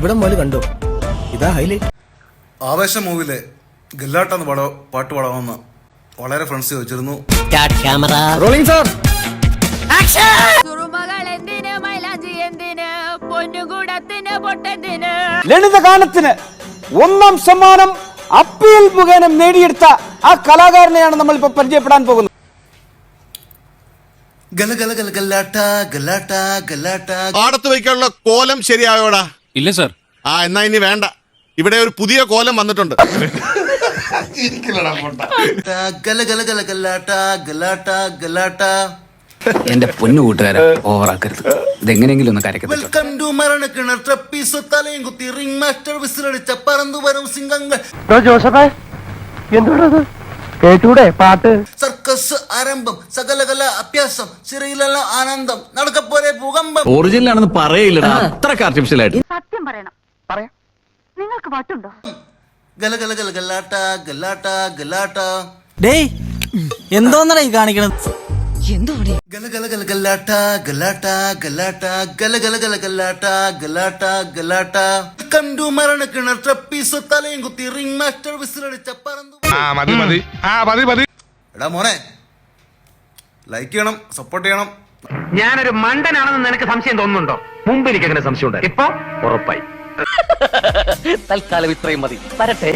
ഇവിടെ മോൽ കണ്ടോ. ഇതാ ഹൈലൈറ്റ് ആവേശം മൂവിലെ ഗല്ലാട്ടെന്ന് പാടോ പാട്ട് പാടാമെന്ന് വളരെ ഫ്രണ്ട്സ് ചോദിച്ചിരുന്നു. റോളിംഗ് സാർ സുറുമകൾ എന്തിന് മൈലാഞ്ചി എന്തിന് പൊന്നുകൂടത്തിന് പൊട്ടെന്തിന്? ലളിതഗാനത്തിന് ഒന്നാം സമ്മാനം അപ്പീൽ മുഖേന നേടിയെടുത്ത ആ കലാകാരനെയാണ് നമ്മൾ ഇപ്പൊ പരിചയപ്പെടാൻ പോകുന്നത്. ഗല ഗല ഗല ഗല്ലാട്ട ഗല്ലാട്ട ഗല്ലാട്ട. പാടത്ത് വയ്ക്കാനുള്ള കോലം ശരിയായോടാ. ഇല്ല സർ ആ എന്നാ ഇനി വേണ്ട. ഇവിടെ ഒരു പുതിയ കോലം വന്നിട്ടുണ്ട്. എന്റെ പൊന്നു കൂട്ടുകാരെ ഓവറാക്കരുത്. ഇതെങ്ങനെയെങ്കിലും ഒന്ന് കരക്കരുത് വെൽക്കം ടു മരണ കിണർ ട്രപ്പീസ് തലയും കുത്തി റിംഗ് മാസ്റ്റർ വിസിലടിച്ച പറന്നു വരും സിംഗങ്ങൾ. ജോസഫേ? എന്തുകൊണ്ടത് കേട്ടൂടെ പാട്ട്? സർക്കസ് ആരംഭം സകലകല അഭ്യാസം ചിറയിലെല്ലാം ആനന്ദം നടക്കപ്പോലെ ഭൂകമ്പം. ഒറിജിനൽ ആണെന്ന് പറയില്ലടാ അത്ര ആർട്ടിഫിഷ്യൽ ആയിട്ട്. സത്യം പറയണം. പറയാം. നിങ്ങൾക്ക് പാട്ടുണ്ടോ? ഗല ഗല ഗല ഗല്ലാട്ട ഗല്ലാട്ട. ഗല്ലാട്ട ഡേയ് എന്തോന്നടാ ഈ കാണിക്കണത്? ഗല ഗല ഗല ഗല്ലാട്ട ഗല്ലാട്ട ഗല്ലാട്ട. ഗല ഗല ഗല ഗല്ലാട്ട ഗല്ലാട്ട ഗല്ലാട്ട വെൽക്കം ടു മരണ കിണർ ട്രപ്പീസ് തലയും കുത്തി റിംഗ് മാസ്റ്റർ വിസിലടിച്ച പറന്നു വരും- എടാ മോനെ ലൈക്ക് ചെയ്യണം സപ്പോർട്ട് ചെയ്യണം. ഞാനൊരു മണ്ടനാണെന്ന് നിനക്ക് സംശയം തോന്നുന്നുണ്ടോ? മുമ്പ് എനിക്ക് അങ്ങനെ സംശയം ഉണ്ട് ഇപ്പൊ ഉറപ്പായി. തൽക്കാലം ഇത്രയും മതി. വരട്ടെ.